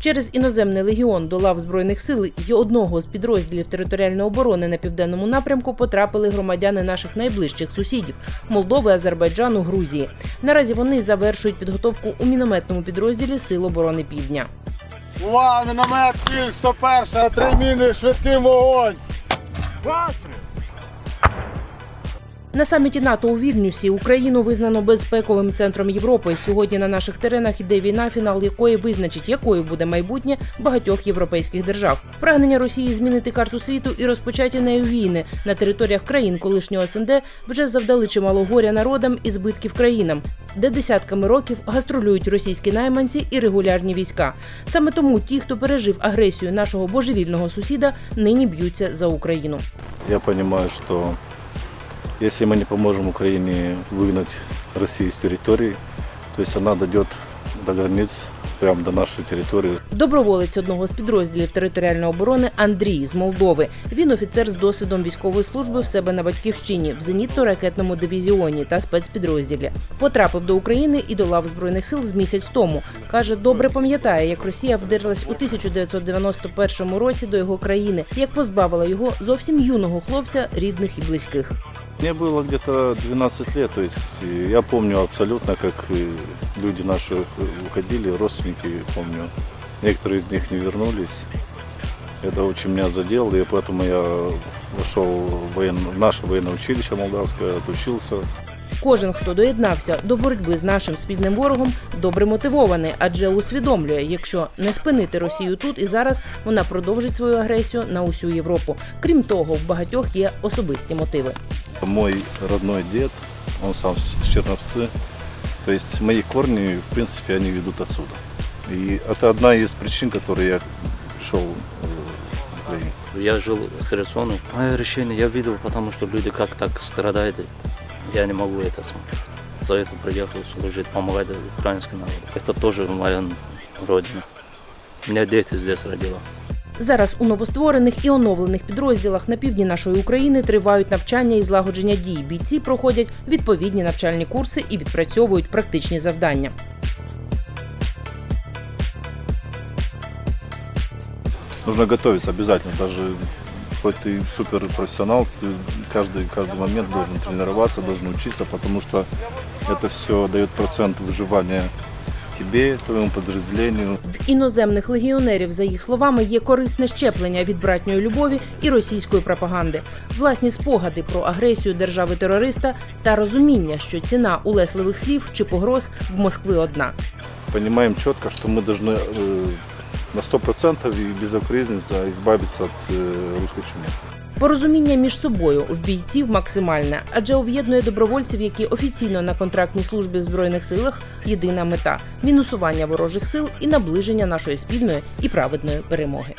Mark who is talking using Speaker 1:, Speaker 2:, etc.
Speaker 1: Через іноземний легіон до лав збройних сил і одного з підрозділів територіальної оборони на південному напрямку потрапили громадяни наших найближчих сусідів Молдови, Азербайджану, Грузії. Наразі вони завершують підготовку у мінометному підрозділі Сил оборони Півдня.
Speaker 2: Увага, міномет, ціль, 101, три міни, швидкий вогонь.
Speaker 1: На саміті НАТО у Вільнюсі Україну визнано безпековим центром Європи. Сьогодні на наших теренах іде війна, фінал якої визначить, якою буде майбутнє багатьох європейських держав. Прагнення Росії змінити карту світу і розпочаті нею війни на територіях країн колишнього СНД вже завдали чимало горя народам і збитків країнам, де десятками років гастролюють російські найманці і регулярні війська. Саме тому ті, хто пережив агресію нашого божевільного сусіда, нині б'ються за Україну.
Speaker 3: Я понимаю, что если мы не поможем Украине выгнать Россию с территории, то есть она дойдет до границ, прямо до нашей территории.
Speaker 1: Доброволець одного з підрозділів територіальної оборони Андрій з Молдови. Він офіцер з досвідом військової служби в себе на батьківщині в зенітно-ракетному дивізіоні та спецпідрозділі. Потрапив до України і до лав збройних сил з місяць тому. каже, добре пам'ятає, як Росія вдерлась у 1991 році до його країни, як позбавила його зовсім юного хлопця, рідних і близьких.
Speaker 3: Мне было где-то 12 лет, то есть э, я помню абсолютно, как э, люди наши уходили, родственники, помню. Некоторые из них не вернулись. Это очень меня задело, и поэтому я вошел в, воен... в наше военное училище молдавское, отучился.
Speaker 1: Кожен, хто доєднався до боротьби з нашим спільним ворогом, добре мотивований, адже усвідомлює, якщо не спинити Росію тут і зараз, вона продовжить свою агресію на усю Європу. Крім того, в багатьох є особисті мотиви.
Speaker 3: Мой родной дед, он сам с Черновцы. То есть мои корни, в принципе, они ведут отсюда. И это одна из причин, которые я пришел э, в Украину.
Speaker 4: Я жил в Херсоне. Мое решение я видел, потому что люди как так страдают. Я не могу это смотреть. За это приехал служить, помогать украинскому народу. Это тоже моя родина. Меня дети здесь родила.
Speaker 1: Зараз у новостворених і оновлених підрозділах на півдні нашої України тривають навчання і злагодження дій. Бійці проходять відповідні навчальні курси і відпрацьовують практичні завдання.
Speaker 3: Нужно готовиться обязательно, даже хоть ты суперпрофессионал, ты каждый, каждый момент должен тренироваться, должен учиться, потому что это все дает процент выживания тебе, твоему подразделению.
Speaker 1: В іноземних легіонерів, за їх словами, є корисне щеплення від братньої любові і російської пропаганди, власні спогади про агресію держави-терориста та розуміння, що ціна улесливих слів чи погроз в Москви одна.
Speaker 3: Понимаем четко, что мы должны э, на 100% и безукоризненно избавиться от э, русской чумы.
Speaker 1: Порозуміння між собою в бійців максимальне, адже об'єднує добровольців, які офіційно на контрактній службі в збройних силах єдина мета мінусування ворожих сил і наближення нашої спільної і праведної перемоги.